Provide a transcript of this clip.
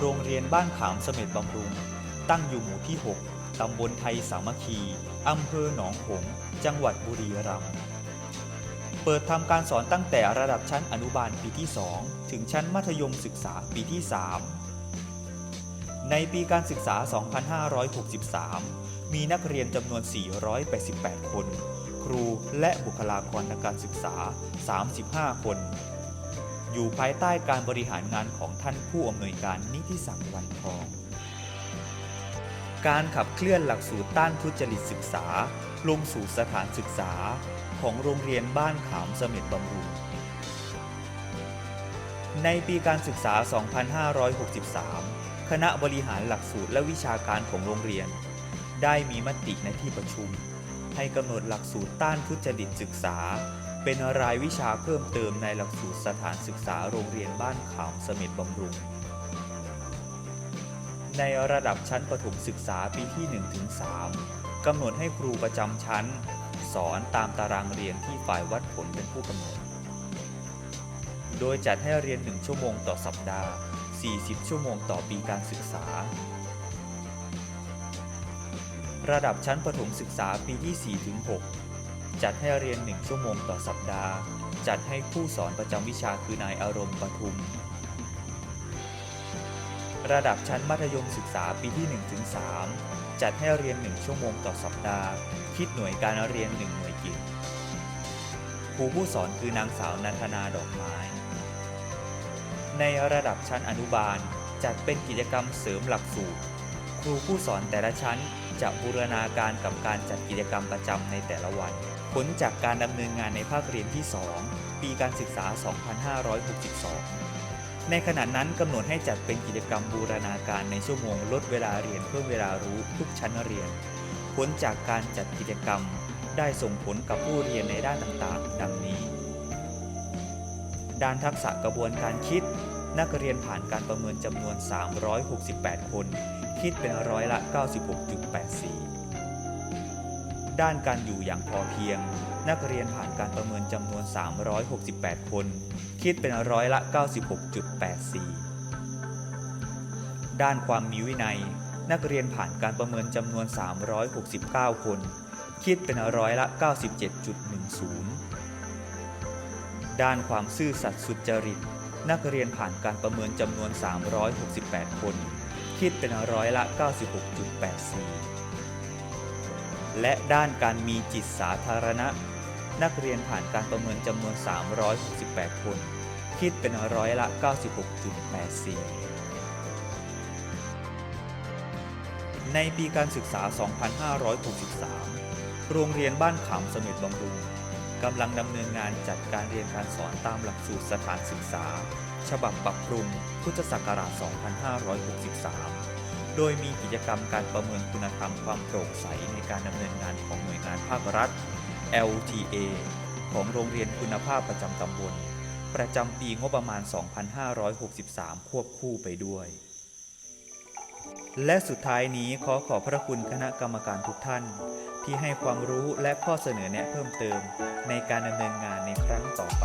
โรงเรียนบ้านขามเสม็ดบำรุง ตั้งอยู่หมู่ที่ 6 ตำบลไทยสามัคคี อำเภอหนองหง จังหวัดบุรีรัมย์ เปิดทำการสอนตั้งแต่ระดับชั้นอนุบาลปีที่ 2 ถึงชั้นมัธยมศึกษาปีที่ 3 ในปีการศึกษา 2563 มีนักเรียนจำนวน 488 คน ครูและบุคลากรทางการศึกษา 35 คน อยู่ภายใต้การบริหารงานของท่านผู้อำนวยการนิติศักดิ์วันทอง การขับเคลื่อนหลักสูตรต้านทุจริตศึกษา ลงสู่สถานศึกษาของโรงเรียนบ้านขามเสม็ดบำรุง ในปีการศึกษา 2563 คณะบริหารหลักสูตรและวิชาการของโรงเรียน ได้มีมติในที่ประชุม ให้กำหนดหลักสูตรต้านทุจริตศึกษา เป็นรายวิชาเพิ่มเติมในหลักสูตรสถานศึกษาโรงเรียนบ้านขามเสม็ดบำรุง ในระดับชั้นประถมศึกษาปีที่ 1-3กำหนดให้ครูประจำชั้น สอนตามตารางเรียนที่ฝ่ายวัดผลเป็นผู้กำหนด โดยจัดให้เรียน 1 ชั่วโมงต่อสัปดาห์ 40 ชั่วโมงต่อปีการศึกษา ระดับชั้นประถมศึกษาปีที่ 4-6 จัดให้เรียน 1 ชั่วโมงต่อสัปดาห์ จัดให้ผู้สอนประจำวิชาคือนายอารมณ์ปทุม ระดับชั้นมัธยมศึกษาปีที่ 1-3 จัดให้เรียน 1 ชั่วโมงต่อสัปดาห์ คิดหน่วยการเรียน 1 หน่วยกิจครูผู้สอนคือนางสาวนันทนาดอกไม้ ในระดับชั้นอนุบาลจัดเป็นกิจกรรมเสริมหลักสูตร ครูผู้สอนแต่ละชั้นจะบูรณาการกับการจัดกิจกรรมประจำในแต่ละวัน ผลจากการดำเนินงานในภาคเรียนที่ 2 ปีการศึกษา 2562 ในขณะนั้นกำหนดให้จัดเป็นกิจกรรมบูรณาการในชั่วโมงลดเวลาเรียนเพิ่มเวลารู้ทุกชั้นเรียน ผลจากการจัดกิจกรรมได้ส่งผลกับผู้เรียนในด้านต่างๆ ดังนี้ ด้านทักษะกระบวนการคิด นักเรียนผ่านการประเมินจำนวน 368 คน คิดเป็นร้อยละ 96.84 ด้านการอยู่อย่างพอเพียง นักเรียนผ่านการประเมินจำนวน 368 คน คิดเป็นร้อยละ 96.84 ด้านความมีวินัย นักเรียนผ่านการประเมินจำนวน 369 คน คิดเป็นร้อยละ 97.10 ด้านความซื่อสัตย์สุจริต นักเรียนผ่านการประเมินจำนวน 368 คน คิดเป็นร้อยละ 96.84 และด้านการมีจิตสาธารณะ นักเรียนผ่านการประเมินจำนวน 368 คน คิดเป็นร้อยละ 96.84 ในปีการศึกษา 2563 โรงเรียนบ้านขามสม็ดบำรุงกำลังดำเนินงานจัดการเรียนการสอนตามหลักสูตรสถานศึกษา ฉบับปรับปรุงพุทธศักราช 2563 โดยมีกิจกรรมการประเมินคุณธรรมความโปร่งใสในการดำเนินงานของหน่วยงานภาครัฐ LTA ของโรงเรียนคุณภาพประจำตำบล ประจำปีงบประมาณ 2563 ควบคู่ไปด้วย และสุดท้ายนี้ขอขอบพระคุณคณะกรรมการทุกท่าน ที่ให้ความรู้และข้อเสนอแนะเพิ่มเติมในการดำเนินงานในครั้งต่อไป